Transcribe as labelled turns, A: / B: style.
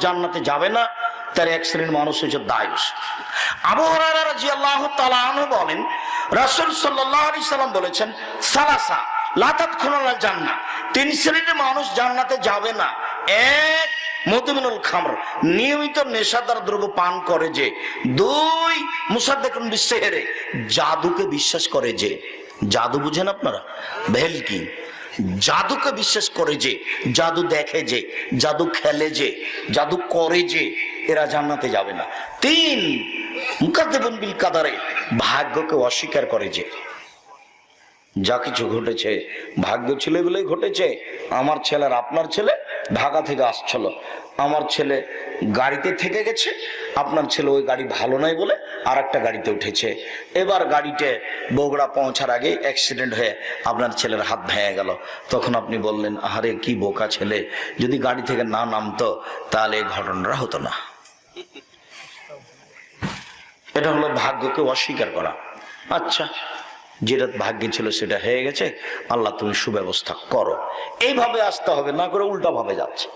A: জান্নাতে যাবে না, তার এক শ্রেণির মানুষ হচ্ছে দায়ুস। আবু হরারা রাদিয়াল্লাহু তাআলা বলেন, রাসূল আলাইহি সাল্লাম বলেছেন, সালাসা লাতাত খুনাল জান্নাহ। তিন শ্রেণির মানুষ জান্নাতে যাবে না। এক মতিমিনুল খামর, নিয়মিত নেশাদার দ্রব্য পান করে যে। দুই, মুসাদ্দেকুন বিশেহেরে জাদুকে বিশ্বাস করে যে। জাদু বুঝেন আপনারা? ভেলকি জাদুকে বিশ্বাস করে যে, জাদু দেখে যে, জাদু খেলে যে, জাদু করে যে, এরা জান্নাতে যাবে না। তিন মুকাদ্দেবুন বিল কাদারে, ভাগ্যকে অস্বীকার করে যে, যা কিছু ঘটেছে, ভাগ্য ছেলেগুলোই ঘটেছে, আমার ছেলের আপনার ছেলে ঢাকা থেকে আসছিল। আমার ছেলে গাড়িতে থেকে গেছে, আপনার ছেলে ওই গাড়ি ভালো নয় বলে আর একটা গাড়িতে উঠেছে। এবার গাড়িতে বগুড়া পৌঁছার আগে অ্যাক্সিডেন্ট হয়ে আপনার ছেলের হাত ভেঙে গেল। তখন আপনি বললেন আরে কি বোকা ছেলে, যদি গাড়ি থেকে না নামতো, তাহলে এই ঘটনাটা হতো না। এটা হলো ভাগ্যকে অস্বীকার করা। আচ্ছা যেটা ভাগ্যে ছিল সেটা হয়ে গেছে। আল্লাহ তুমি সুব্যবস্থা করো। এইভাবে আসতে হবে, না করে উল্টা ভাবে যাচ্ছে।